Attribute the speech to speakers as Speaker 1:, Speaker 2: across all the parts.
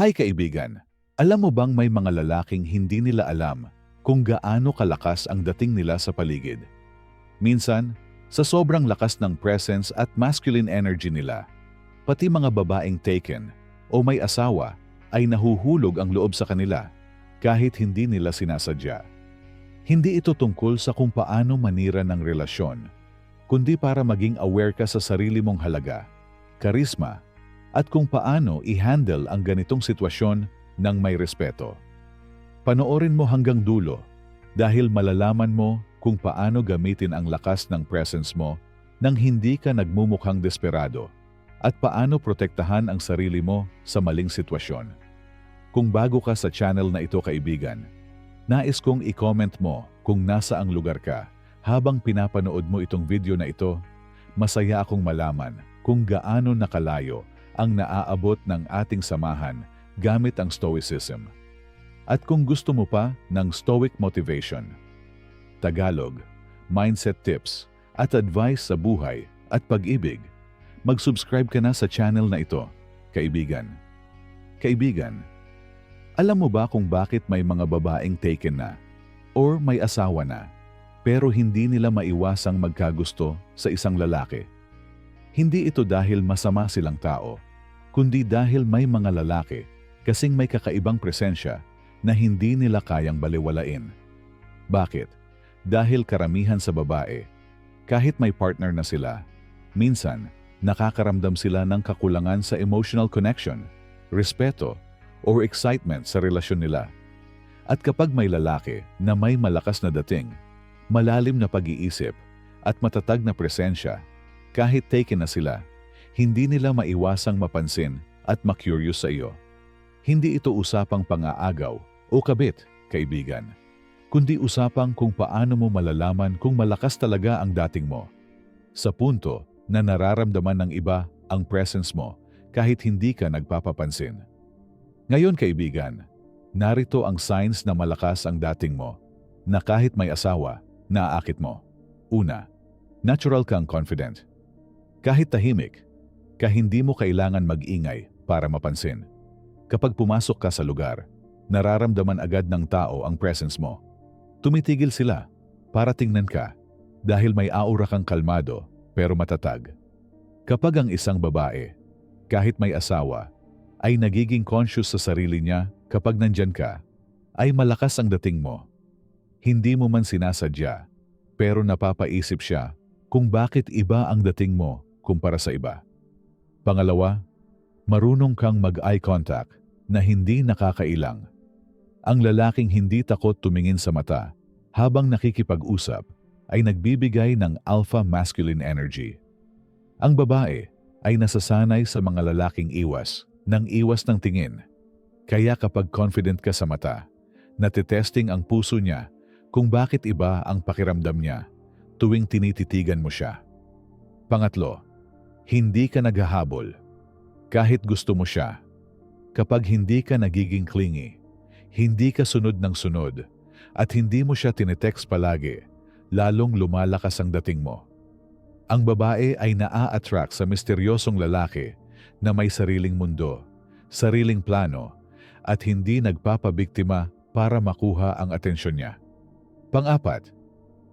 Speaker 1: Hi kaibigan, alam mo bang may mga lalaking hindi nila alam kung gaano kalakas ang dating nila sa paligid? Minsan, sa sobrang lakas ng presence at masculine energy nila, pati mga babaeng taken o may asawa ay nahuhulog ang loob sa kanila kahit hindi nila sinasadya. Hindi ito tungkol sa kung paano manira ng relasyon, kundi para maging aware ka sa sarili mong halaga, karisma, at kung paano i-handle ang ganitong sitwasyon ng may respeto. Panoorin mo hanggang dulo dahil malalaman mo kung paano gamitin ang lakas ng presence mo nang hindi ka nagmumukhang desperado at paano protektahan ang sarili mo sa maling sitwasyon. Kung bago ka sa channel na ito kaibigan, nais kong i-comment mo kung nasa ang lugar ka habang pinapanood mo itong video na ito, masaya akong malaman kung gaano nakalayo ang naaabot ng ating samahan gamit ang Stoicism. At kung gusto mo pa ng Stoic Motivation, Tagalog, Mindset Tips, at Advice sa buhay at pag-ibig, mag-subscribe ka na sa channel na ito, kaibigan. Kaibigan, alam mo ba kung bakit may mga babaeng taken na or may asawa na pero hindi nila maiwasang magkagusto sa isang lalaki? Hindi ito dahil masama silang tao, kundi dahil may mga lalaki kasing may kakaibang presensya na hindi nila kayang baliwalain. Bakit? Dahil karamihan sa babae, kahit may partner na sila, minsan nakakaramdam sila ng kakulangan sa emotional connection, respeto, or excitement sa relasyon nila. At kapag may lalaki na may malakas na dating, malalim na pag-iisip, at matatag na presensya, kahit taken na sila, hindi nila maiwasang mapansin at makurious sa iyo. Hindi ito usapang pang-aagaw o kabit, kaibigan kundi usapang kung paano mo malalaman kung malakas talaga ang dating mo. Sa punto na nararamdaman ng iba ang presence mo kahit hindi ka nagpapapansin. Ngayon kaibigan, narito ang signs na malakas ang dating mo na kahit may asawa, naaakit mo. Una, natural kang confident. Kahit tahimik, ka hindi mo kailangan mag-ingay para mapansin. Kapag pumasok ka sa lugar, nararamdaman agad ng tao ang presence mo Tumitigil sila para tingnan ka dahil may aura kang kalmado pero matatag. Kapag ang isang babae, kahit may asawa, ay nagiging conscious sa sarili niya kapag nandyan ka, ay malakas ang dating mo. Hindi mo man sinasadya, pero napapaisip siya kung bakit iba ang dating mo kumpara sa iba. Pangalawa, marunong kang mag-eye contact na hindi nakakailang ang lalaking hindi takot tumingin sa mata habang nakikipag-usap ay nagbibigay ng alpha masculine energy. Ang babae ay nasasanay sa mga lalaking iwas, ng iwas ng tingin. Kaya kapag confident ka sa mata, natitesting ang puso niya kung bakit iba ang pakiramdam niya tuwing tinititigan mo siya. Pangatlo, hindi ka naghahabol. Kahit gusto mo siya. Kapag hindi ka nagiging clingy, hindi ka sunod ng sunod at hindi mo siya tinetext palagi, lalong lumalakas ang dating mo. Ang babae ay naa-attract sa misteryosong lalaki na may sariling mundo, sariling plano, at hindi nagpapabiktima para makuha ang atensyon niya. Pang-apat,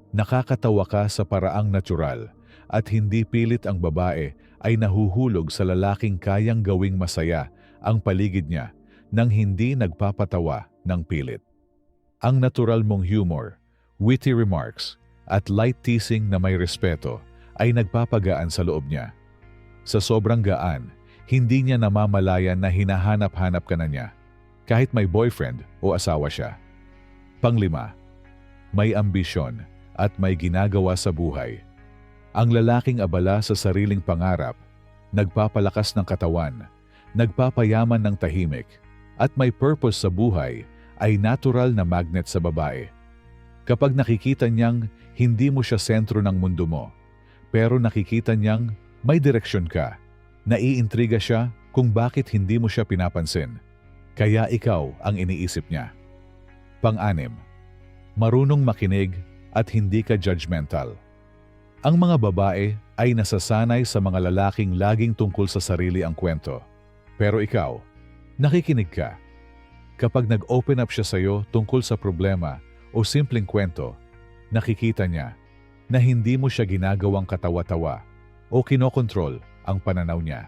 Speaker 1: nakakatawa ka sa paraang natural at hindi pilit ang babae ay nahuhulog sa lalaking kayang gawing masaya ang paligid niya nang hindi nagpapatawa ng pilit. Ang natural mong humor, witty remarks, at light teasing na may respeto ay nagpapagaan sa loob niya. Sa sobrang gaan, hindi niya namamalayan na hinahanap-hanap ka na niya, kahit may boyfriend o asawa siya. Panglima, may ambisyon at may ginagawa sa buhay. Ang lalaking abala sa sariling pangarap, nagpapalakas ng katawan, nagpapayaman ng tahimik, at may purpose sa buhay ay natural na magnet sa babae. Kapag nakikita niyang hindi mo siya sentro ng mundo mo, pero nakikita niyang may direksyon ka, naiintriga siya kung bakit hindi mo siya pinapansin. Kaya ikaw ang iniisip niya. Pang-anim, marunong makinig at hindi ka judgmental. Ang mga babae ay nasasanay sa mga lalaking laging tungkol sa sarili ang kwento. Pero ikaw, Nakikinig ka. Kapag nag-open up siya sa'yo tungkol sa problema o simpleng kwento, nakikita niya na hindi mo siya ginagawang katawa-tawa o kinokontrol ang pananaw niya.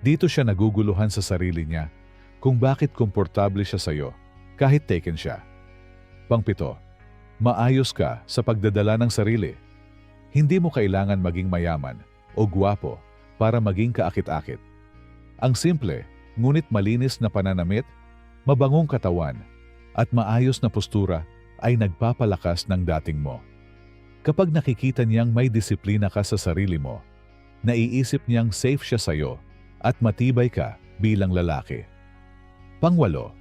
Speaker 1: Dito siya naguguluhan sa sarili niya kung bakit komportable siya sa'yo kahit taken siya. Pangpito, maayos ka sa pagdadala ng sarili. Hindi mo kailangan maging mayaman o gwapo para maging kaakit-akit. Ang simple, ngunit malinis na pananamit, mabangong katawan, at maayos na postura ay nagpapalakas ng dating mo. Kapag nakikita niyang may disiplina ka sa sarili mo, naiisip niyang safe siya sa'yo at matibay ka bilang lalaki. Pangwalo,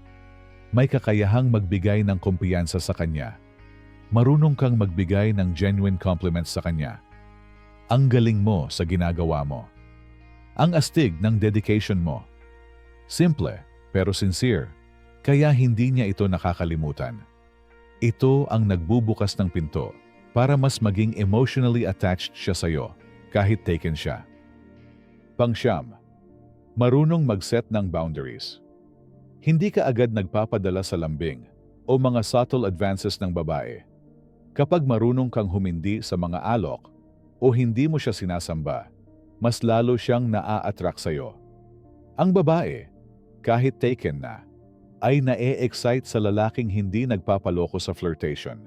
Speaker 1: may kakayahang magbigay ng kumpiyansa sa kanya. Marunong kang magbigay ng genuine compliments sa kanya. Ang galing mo sa ginagawa mo. Ang astig ng dedication mo. Simple pero sincere, kaya hindi niya ito nakakalimutan. Ito ang nagbubukas ng pinto para mas maging emotionally attached siya sa'yo kahit taken siya. Pangsyam, marunong mag-set ng boundaries. Hindi ka agad nagpapadala sa lambing o mga subtle advances ng babae. Kapag marunong kang humindi sa mga alok o hindi mo siya sinasamba, mas lalo siyang naa-attract sa'yo. Ang babae, kahit taken na, ay na-e-excite sa lalaking hindi nagpapaloko sa flirtation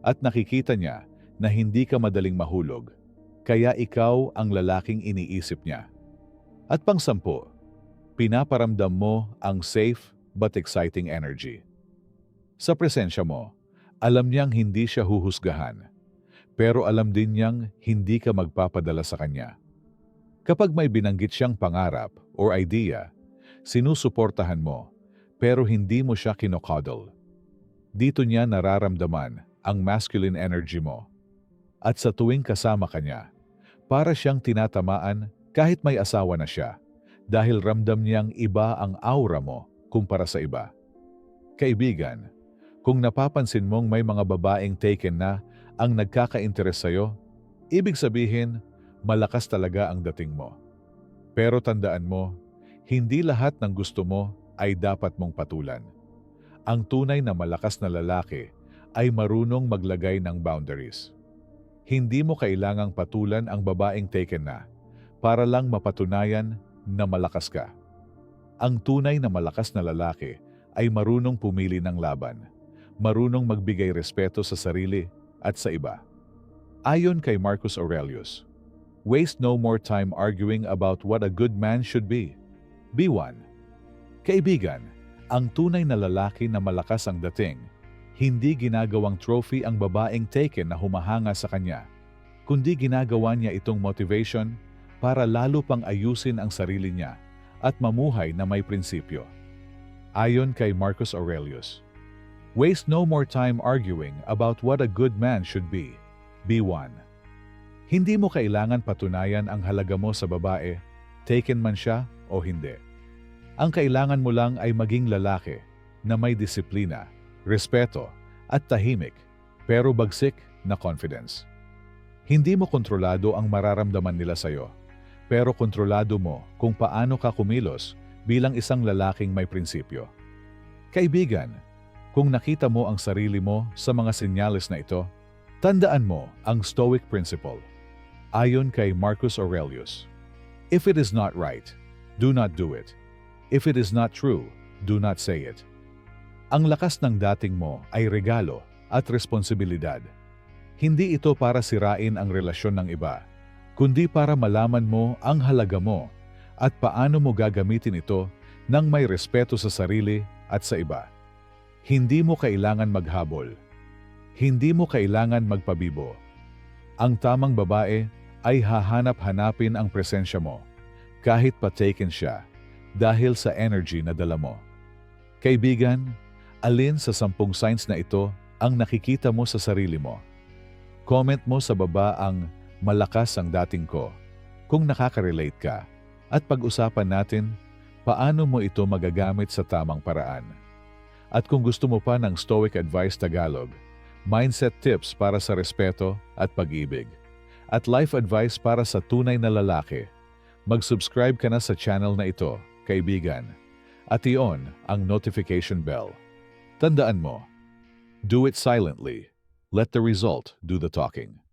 Speaker 1: at nakikita niya na hindi ka madaling mahulog, kaya ikaw ang lalaking iniisip niya. At pangsampu, pinaparamdam mo ang safe but exciting energy. Sa presensya mo, alam niyang hindi siya huhusgahan, pero alam din niyang hindi ka magpapadala sa kanya. Kapag may binanggit siyang pangarap or idea, sinusuportahan mo, pero hindi mo siya kinokadal. Dito niya nararamdaman ang masculine energy mo. At sa tuwing kasama ka niya, para siyang tinatamaan kahit may asawa na siya dahil ramdam niyang iba ang aura mo kumpara sa iba. Kaibigan, kung napapansin mong may mga babaeng taken na ang nagkaka-interes sa'yo, ibig sabihin, malakas talaga ang dating mo. Pero tandaan mo, hindi lahat ng gusto mo ay dapat mong patulan. Ang tunay na malakas na lalaki ay marunong maglagay ng boundaries. Hindi mo kailangang patulan ang babaeng taken na para lang mapatunayan na malakas ka. Ang tunay na malakas na lalaki ay marunong pumili ng laban, marunong magbigay respeto sa sarili at sa iba. Ayon kay Marcus Aurelius, waste no more time arguing about what a good man should be. Be one. Kaibigan, ang tunay na lalaki na malakas ang dating hindi ginagawang trophy ang babaeng taken na humahanga sa kanya, kundi ginagawa niya itong motivation para lalo pang ayusin ang sarili niya at mamuhay na may prinsipyo. Ayon kay Marcus Aurelius, Waste no more time arguing about what a good man should be. Be one. Hindi mo kailangan patunayan ang halaga mo sa babae, taken man siya o hindi. Ang kailangan mo lang ay maging lalaki na may disiplina, respeto, at tahimik, pero bagsik na confidence. Hindi mo kontrolado ang mararamdaman nila sa'yo, pero kontrolado mo kung paano ka kumilos bilang isang lalaking may prinsipyo. Kaibigan, kung nakita mo ang sarili mo sa mga senyales na ito, tandaan mo ang Stoic Principle. Ayon kay Marcus Aurelius, If it is not right, do not do it. If it is not true, do not say it. Ang lakas ng dating mo ay regalo at responsibilidad. Hindi ito para sirain ang relasyon ng iba, kundi para malaman mo ang halaga mo at paano mo gagamitin ito nang may respeto sa sarili at sa iba. Hindi mo kailangan maghabol. Hindi mo kailangan magpabibo. Ang tamang babae ay hahanap-hanapin ang presensya mo kahit pa taken siya dahil sa energy na dala mo. Kaibigan, alin sa sampung signs na ito ang nakikita mo sa sarili mo? Comment mo sa baba ang malakas ang dating ko kung nakaka-relate ka at pag-usapan natin paano mo ito magagamit sa tamang paraan. At kung gusto mo pa ng Stoic Advice Tagalog, mindset tips para sa respeto at pag-ibig, at life advice para sa tunay na lalaki, mag-subscribe ka na sa channel na ito, kaibigan. At iyon ang notification bell. Tandaan mo, do it silently. Let the result do the talking.